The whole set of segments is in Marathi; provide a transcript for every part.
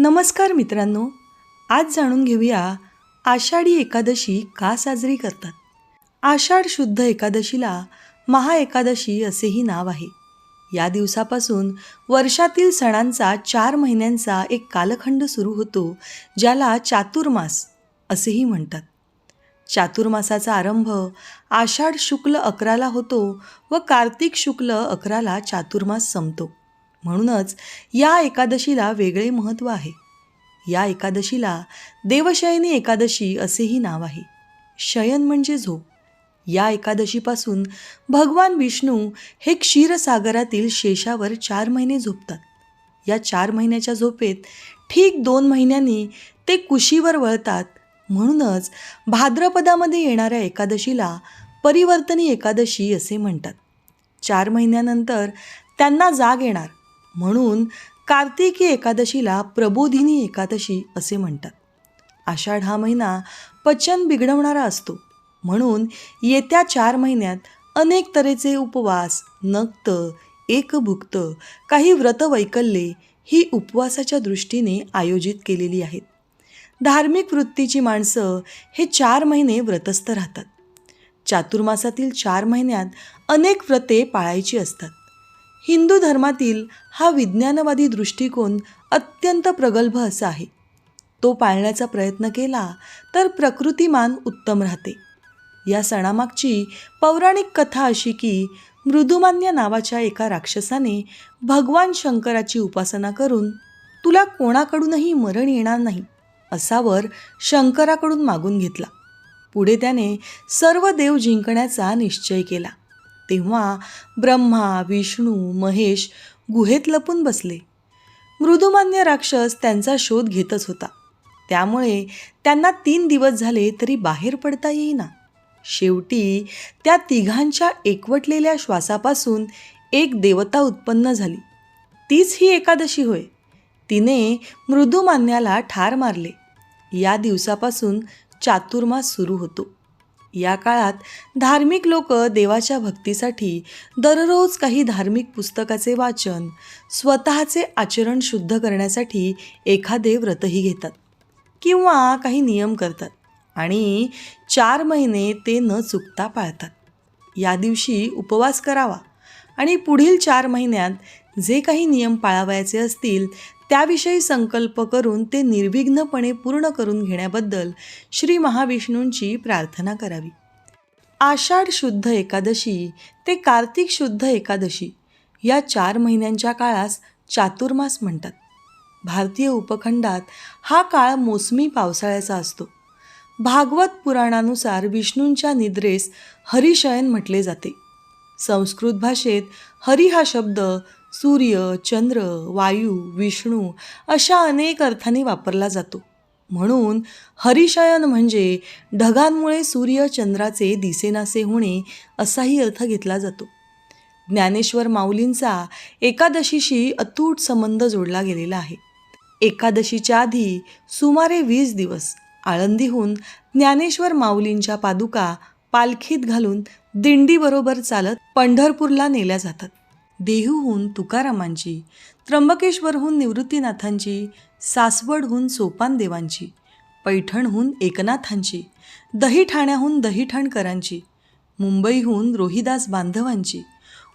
नमस्कार मित्रांनो आज जाणून घेऊया आषाढी एकादशी का साजरी करतात. आषाढ शुद्ध एकादशीला महाएकादशी असेही नाव आहे. या दिवसापासून वर्षातील सणांचा चार महिन्यांचा एक कालखंड सुरू होतो ज्याला चातुर्मास असेही म्हणतात. चातुर्मासाचा आरंभ आषाढ शुक्ल अकराला होतो व कार्तिक शुक्ल अकराला चातुर्मास संपतो. म्हणूनच या एकादशीला वेगळे महत्त्व आहे. या एकादशीला देवशयनी एकादशी असेही नाव आहे. शयन म्हणजे झोप. या एकादशीपासून भगवान विष्णू हे क्षीरसागरातील शेषावर चार महिने झोपतात. या चार महिन्याच्या झोपेत ठीक दोन महिन्यांनी ते कुशीवर वळतात. म्हणूनच भाद्रपदामध्ये येणाऱ्या एकादशीला परिवर्तनी एकादशी असे म्हणतात. चार महिन्यानंतर त्यांना जाग येणार. म्हणून कार्तिकी एकादशीला प्रबोधिनी एकादशी असे म्हणतात. आषाढ हा महिना पचन बिघडवणारा असतो. म्हणून येत्या चार महिन्यात अनेक तऱ्हेचे उपवास नक्त एकभुक्त काही व्रतवैकल्ये ही उपवासाच्या दृष्टीने आयोजित केलेली आहेत. धार्मिक वृत्तीची माणसं हे चार महिने व्रतस्थ राहतात. चातुर्मासातील चार महिन्यात अनेक व्रते पाळायची असतात. हिंदू धर्मातील हा विज्ञानवादी दृष्टिकोन अत्यंत प्रगल्भ असा आहे. तो पाळण्याचा प्रयत्न केला तर प्रकृतिमान उत्तम राहते. या सणामागची पौराणिक कथा अशी की मृदुमान्य नावाच्या एका राक्षसाने भगवान शंकराची उपासना करून तुला कोणाकडूनही मरण येणार नाही असावर शंकराकडून मागून घेतला. पुढे त्याने सर्व देव जिंकण्याचा निश्चय केला. तेव्हा ब्रह्मा विष्णू महेश गुहेत लपून बसले. मृदुमान्य राक्षस त्यांचा शोध घेतच होता. त्यामुळे त्यांना तीन दिवस झाले तरी बाहेर पडता येईना. शेवटी त्या तिघांच्या एकवटलेल्या श्वासापासून एक देवता उत्पन्न झाली. तीच ही एकादशी होय. तिने मृदुमान्याला ठार मारले. या दिवसापासून चातुर्मास सुरू होतो. या काळात धार्मिक लोक देवाच्या भक्तीसाठी दररोज काही धार्मिक पुस्तकाचे वाचन स्वतःचे आचरण शुद्ध करण्यासाठी एखादे व्रतही घेतात किंवा काही नियम करतात आणि चार महिने ते न चुकता पाळतात. या दिवशी उपवास करावा आणि पुढील चार महिन्यात जे काही नियम पाळावयाचे असतील त्याविषयी संकल्प करून ते निर्विघ्नपणे पूर्ण करून घेण्याबद्दल श्री महाविष्णूंची प्रार्थना करावी. आषाढ शुद्ध एकादशी ते कार्तिक शुद्ध एकादशी या चार महिन्यांच्या काळास चातुर्मास म्हणतात. भारतीय उपखंडात हा काळ मोसमी पावसाळ्याचा असतो. भागवत पुराणानुसार विष्णूंच्या निद्रेस हरिशयन म्हटले जाते. संस्कृत भाषेत हरी हा शब्द सूर्य चंद्र वायू विष्णू अशा अनेक अर्थाने वापरला जातो. म्हणून हरिशयन म्हणजे ढगांमुळे सूर्य चंद्राचे दिसेनासे होणे असाही अर्थ घेतला जातो. ज्ञानेश्वर माऊलींचा एकादशीशी अतूट संबंध जोडला गेलेला आहे. एकादशीच्या आधी सुमारे वीस दिवस आळंदीहून ज्ञानेश्वर माऊलींच्या पादुका पालखीत घालून दिंडीबरोबर चालत पंढरपूरला नेल्या जातात. देहूहून तुकारामांची त्र्यंबकेश्वरहून निवृत्तीनाथांची सासवडहून सोपानदेवांची पैठणहून एकनाथांची दहीठाण्याहून दहीठणकरांची मुंबईहून रोहिदास बांधवांची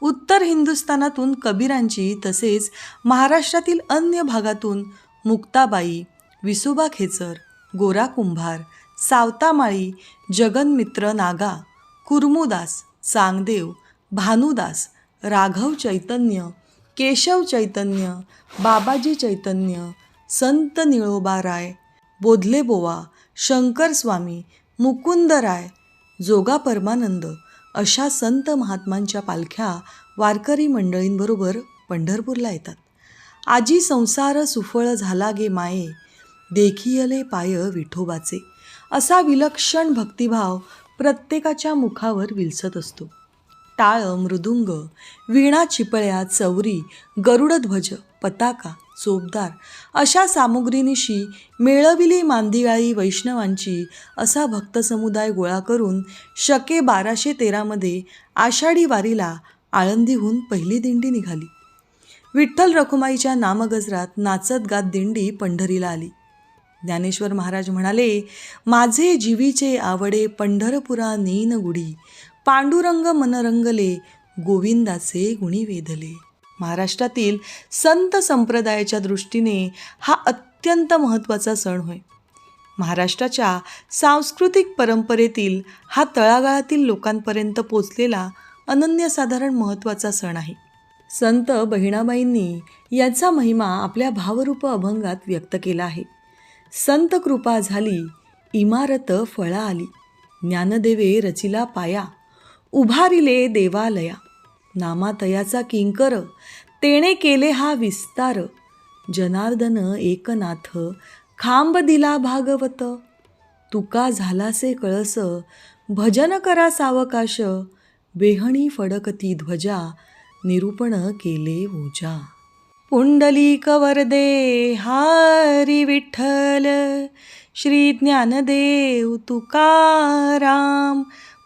उत्तर हिंदुस्थानातून कबीरांची तसेच महाराष्ट्रातील अन्य भागातून मुक्ताबाई विसोबा खेचर गोरा कुंभार सावतामाळी जगनमित्र नागा कुर्मुदास चांगदेव भानुदास राघव चैतन्य केशव चैतन्य बाबाजी चैतन्य संत निळोबाराय बोधलेबोवा शंकर स्वामी मुकुंदराय जोगा परमानंद अशा संत महात्मांच्या पालख्या वारकरी मंडळींबरोबर पंढरपूरला येतात. आजी संसार सुफळ झाला गे माये देखियले पाय विठोबाचे. असा विलक्षण भक्तिभाव प्रत्येकाच्या मुखावर विलसत असतो. टाळ मृदुंग वीणा चिपळ्या चौरी गरुडध्वज पताका चोपदार अशा सामुग्रीनिशी मेळविली मांदियाळी वैष्णवांची असा भक्तसमुदाय गोळा करून शके बाराशे तेरामध्ये आषाढी वारीला आळंदीहून पहिली दिंडी निघाली. विठ्ठल रखुमाईच्या नामगजरात नाचत गात दिंडी पंढरीला आली. ज्ञानेश्वर महाराज म्हणाले माझे जीवीचे आवडे पंढरपुरा नेन गुढी पांडुरंग मनरंगले गोविंदाचे गुणी वेधले. महाराष्ट्रातील संत संप्रदायाच्या दृष्टीने हा अत्यंत महत्त्वाचा सण होय. महाराष्ट्राच्या सांस्कृतिक परंपरेतील हा तळागाळातील लोकांपर्यंत पोचलेला अनन्यसाधारण महत्त्वाचा सण आहे. संत बहिणाबाईंनी याचा महिमा आपल्या भावरूप अभंगात व्यक्त केला आहे. संत कृपा झाली इमारत फळा आली ज्ञानदेवे रचिला पाया उभारिले देवालया. नामातयाचा किंकर तेणे केले हा विस्तार. जनार्दन एकनाथ खांब दिला भागवत. तुका झालासे कळस भजन करा सावकाश. बेहणी फडकती ध्वजा निरूपण केले ओजा. पुंडलिक वरदे हारी विठ्ठल. श्री ज्ञानदेव तुकाराम